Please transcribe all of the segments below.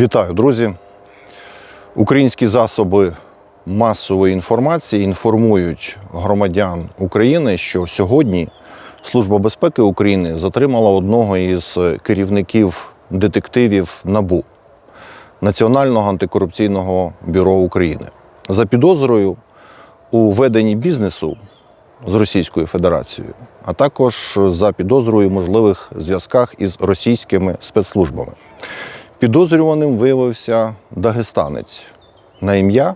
Вітаю, друзі! Українські засоби масової інформації інформують громадян України, що сьогодні Служба безпеки України затримала одного із керівників детективів НАБУ Національного антикорупційного бюро України за підозрою у веденні бізнесу з Російською Федерацією, а також за підозрою можливих зв'язках із російськими спецслужбами. Підозрюваним виявився дагестанець на ім'я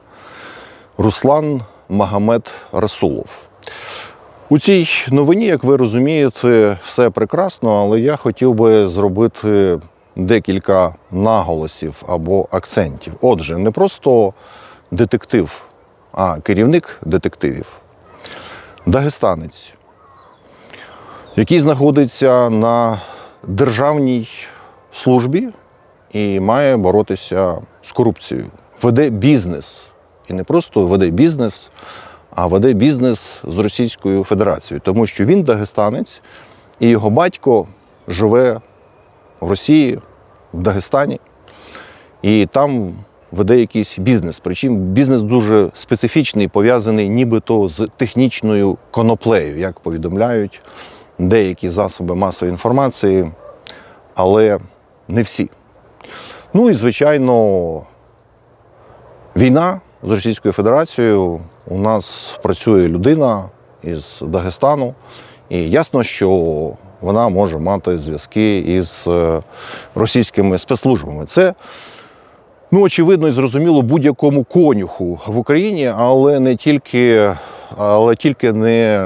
Руслан Магомед Расулов. У цій новині, як ви розумієте, все прекрасно, але я хотів би зробити декілька наголосів або акцентів. Отже, не просто детектив, а керівник детективів, дагестанець, який знаходиться на державній службі і має боротися з корупцією. Веде бізнес. І не просто веде бізнес, а веде бізнес з Російською Федерацією, тому що він дагестанець, і його батько живе в Росії, в Дагестані, і там веде якийсь бізнес. Причому бізнес дуже специфічний, пов'язаний нібито з технічною коноплею, як повідомляють деякі засоби масової інформації, але не всі. Ну і, звичайно, війна з Російською Федерацією. У нас працює людина із Дагестану, і ясно, що вона може мати зв'язки із е, російськими спецслужбами. Це ну, очевидно і зрозуміло будь-якому конюху в Україні, але не тільки, але тільки не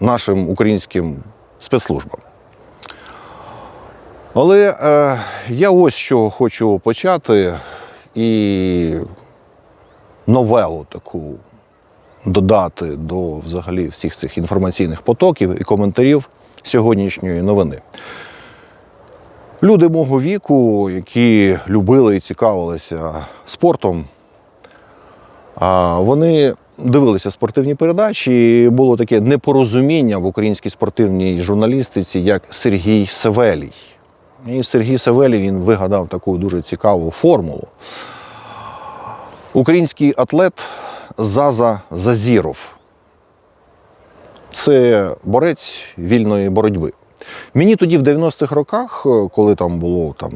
нашим українським спецслужбам. Але е, я ось що хочу почати і новелу таку додати до взагалі всіх цих інформаційних потоків і коментарів сьогоднішньої новини. Люди мого віку, які любили і цікавилися спортом, вони дивилися спортивні передачі, і було таке непорозуміння в українській спортивній журналістиці, як Сергій Савелій. І Сергій Савелій він вигадав таку дуже цікаву формулу. Український атлет Заза Зазіров. Це борець вільної боротьби. Мені тоді в 90-х роках, коли там було там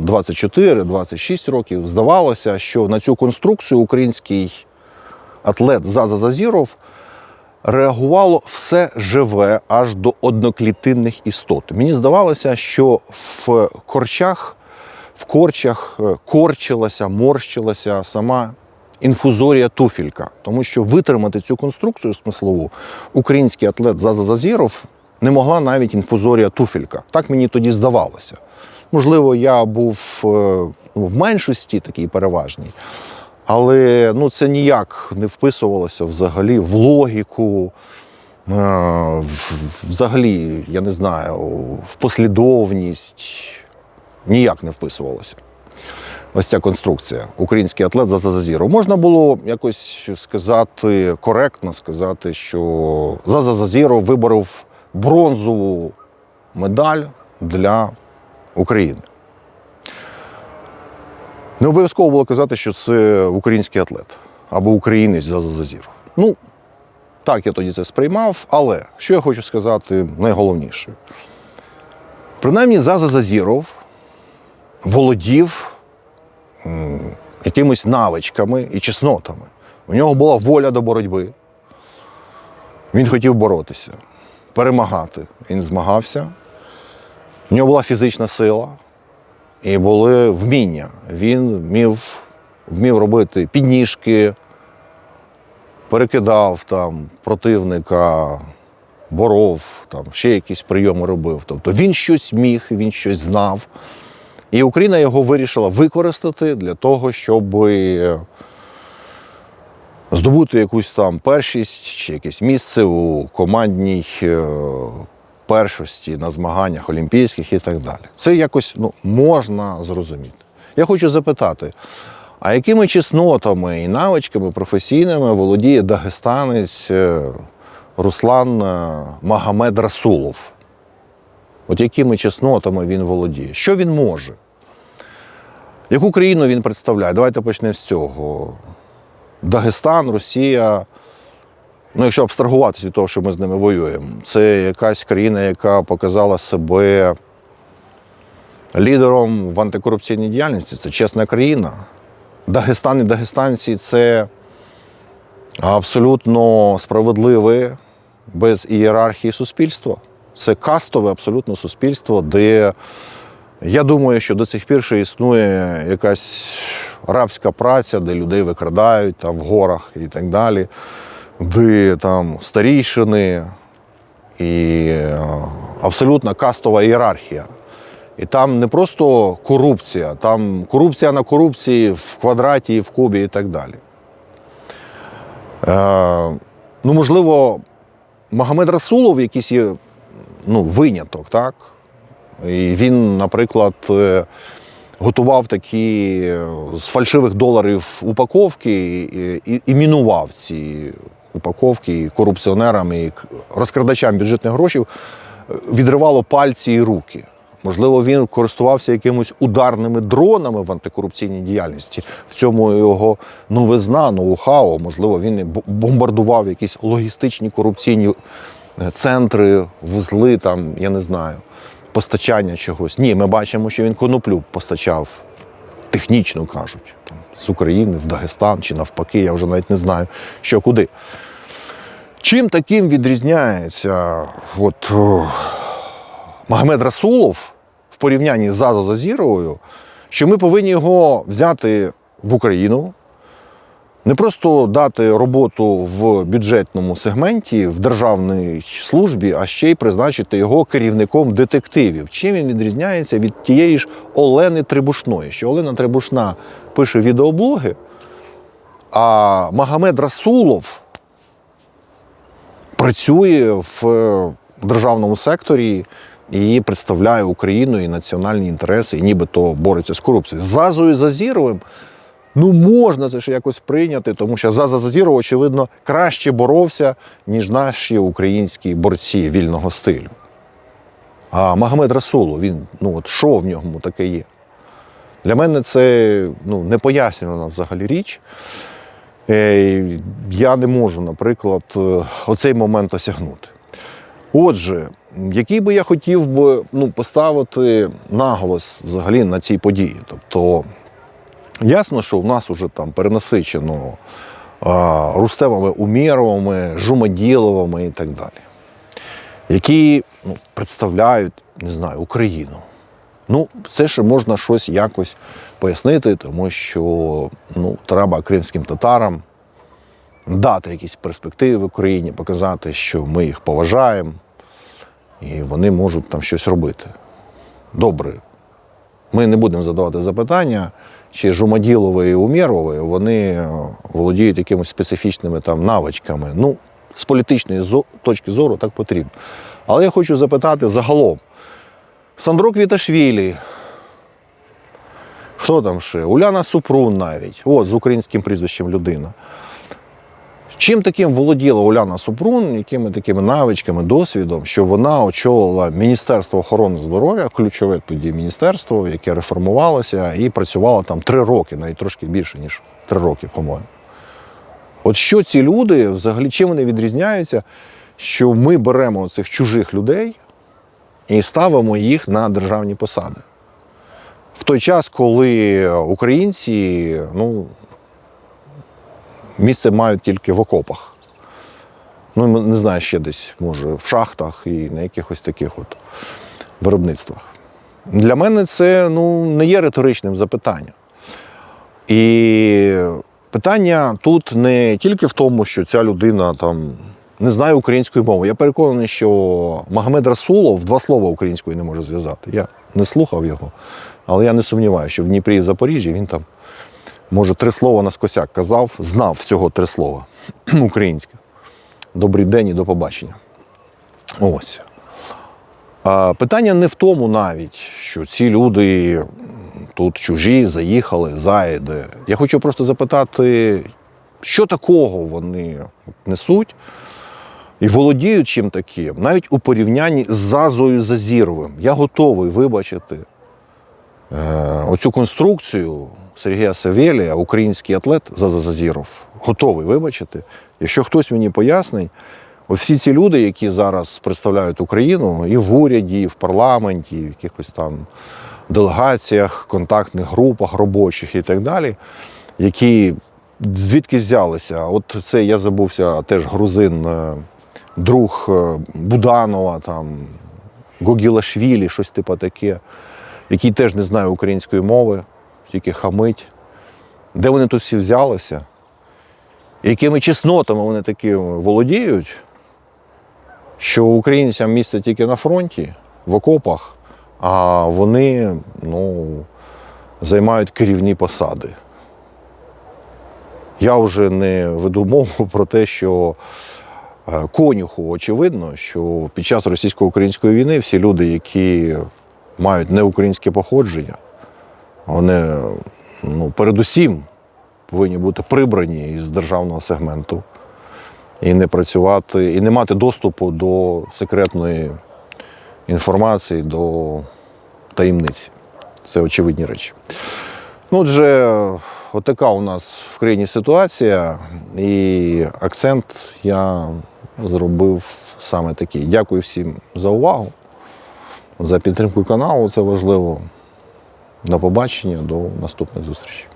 24-26 років, здавалося, що на цю конструкцію український атлет Заза Зазіров реагувало все живе аж до одноклітинних істот. Мені здавалося, що в корчах, в корчах е, корчилася, морщилася сама інфузорія туфілька, тому що витримати цю конструкцію смислову український атлет Заза Зазіров не могла навіть інфузорія туфелька. Так мені тоді здавалося. Можливо, я був е, ну, в меншості такій переважній, але ну, це ніяк не вписувалося взагалі в логіку, е, взагалі, я не знаю, в послідовність. Ніяк не вписувалося. Ось ця конструкція. Український атлет за Зазіров. Можна було якось сказати, коректно сказати, що Заза Зазіров виборов бронзову медаль для України. Не обов'язково було казати, що це український атлет або українець Заза Зазіров. Ну, так я тоді це сприймав, але що я хочу сказати найголовніше. Принаймні, Заза Зазіров володів м, якимись навичками і чеснотами. У нього була воля до боротьби. Він хотів боротися, перемагати. Він змагався. У нього була фізична сила і були вміння. Він вмів, вмів робити підніжки, перекидав там противника, боров, там, ще якісь прийоми робив. Тобто він щось міг, він щось знав. І Україна його вирішила використати для того, щоб е, здобути якусь там першість чи якесь місце у командній е, першості на змаганнях олімпійських і так далі. Це якось ну, можна зрозуміти. Я хочу запитати, а якими чеснотами і навичками професійними володіє дагестанець е, Руслан е, Магомед Расулов? От якими чеснотами він володіє? Що він може? Яку країну він представляє? Давайте почнемо з цього. Дагестан, Росія. Ну, якщо абстрагуватися від того, що ми з ними воюємо, це якась країна, яка показала себе лідером в антикорупційній діяльності. Це чесна країна. Дагестан і дагестанці це абсолютно справедливе, без ієрархії суспільство. Це кастове абсолютно суспільство, де я думаю, що до цих пір ще існує якась рабська праця, де людей викрадають там в горах і так далі, де там старійшини і е, абсолютно кастова ієрархія. І там не просто корупція, там корупція на корупції в квадраті в кубі і так далі. Е, ну, можливо, Магомед Расулов якийсь є ну, виняток, так? І він, наприклад, е, готував такі е, з фальшивих доларів упаковки і, і, і мінував ці упаковки і корупціонерам і розкрадачам бюджетних грошей е, відривало пальці і руки. Можливо, він користувався якимось ударними дронами в антикорупційній діяльності. В цьому його новизна, ноу-хау. Можливо, він бомбардував якісь логістичні корупційні е, центри, вузли, там, я не знаю, постачання чогось. Ні, ми бачимо, що він коноплю постачав, технічно кажуть, там, з України в Дагестан чи навпаки, я вже навіть не знаю, що куди. Чим таким відрізняється от, о, Магомед Расулов в порівнянні з Зазо Зазіровою, що ми повинні його взяти в Україну, не просто дати роботу в бюджетному сегменті, в державній службі, а ще й призначити його керівником детективів. Чим він відрізняється від тієї ж Олени Трибушної? Що Олена Трибушна пише відеоблоги, а Магомед Расулов працює в е, державному секторі і представляє Україну і національні інтереси, і нібито бореться з корупцією. З Зазою Зазіровим ну можна це ще якось прийняти, тому що Заза Зазіров, очевидно, краще боровся, ніж наші українські борці вільного стилю. А Магомед Расулов, він, ну от що в ньому таке є? Для мене це ну, непояснювана взагалі річ. Е, Я не можу, наприклад, е, оцей момент осягнути. Отже, який би я хотів би ну, поставити наголос взагалі на цій події. Тобто, ясно, що в нас вже там перенасичено а, Рустемами Умєровими, Жумаділовими і так далі, які ну, представляють, не знаю, Україну. Ну, це ще можна щось якось пояснити, тому що ну, треба кримським татарам дати якісь перспективи в Україні, показати, що ми їх поважаємо, і вони можуть там щось робити. Добре. Ми не будемо задавати запитання, чи Жумаділови і Умєрови вони е, володіють якимись специфічними там навичками. Ну, з політичної точки зору так потрібно. Але я хочу запитати загалом. Сандро Квіташвілі. Хто там ще? Уляна Супрун навіть. От, з українським прізвищем людина. Чим таким володіла Уляна Супрун, якими такими навичками, досвідом, що вона очолила Міністерство охорони здоров'я, ключове тоді міністерство, яке реформувалося, і працювала там три роки, навіть трошки більше, ніж три роки, по-моєму. От що ці люди взагалі чим вони відрізняються, що ми беремо цих чужих людей і ставимо їх на державні посади. В той час, коли українці ну, місце мають тільки в окопах. Ну, не знаю, ще десь, може, в шахтах і на якихось таких от виробництвах. Для мене це ну, не є риторичним запитанням. І питання тут не тільки в тому, що ця людина там не знає української мови. Я переконаний, що Магомед Расулов два слова українською не може зв'язати. Я не слухав його, але я не сумніваюся, що в Дніпрі і Запоріжжі він там, може, три слова наскосяк казав, знав всього три слова українське. Добрий день і до побачення. Ось. Питання не в тому навіть, що ці люди тут чужі, заїхали, заїде. Я хочу просто запитати, що такого вони несуть і володіють чим таким, навіть у порівнянні з Зазою Зазіровим. Я готовий вибачити Е, Оцю конструкцію Сергія Савєлія, український атлет Зазазіров, готовий вибачити. Якщо хтось мені пояснить, всі ці люди, які зараз представляють Україну і в уряді, і в парламенті, і в якихось там делегаціях, контактних групах робочих і так далі, які звідки взялися? От це я забувся теж грузин, е, друг е, Буданова, там, Гогілашвілі, щось типу таке, який теж не знає української мови, тільки хамить. Де вони тут всі взялися? Якими чеснотами вони такі володіють, що українцям місце тільки на фронті, в окопах, а вони ну, займають керівні посади. Я вже не веду мову про те, що конюху очевидно, що під час російсько-української війни всі люди, які мають неукраїнське походження, вони ну, передусім повинні бути прибрані із державного сегменту і не працювати, і не мати доступу до секретної інформації, до таємниці. Це очевидні речі. Ну, отже, отака у нас в країні ситуація, і акцент я зробив саме такий. Дякую всім за увагу, за підтримку каналу. Це важливо. До побачення, до наступних зустрічей.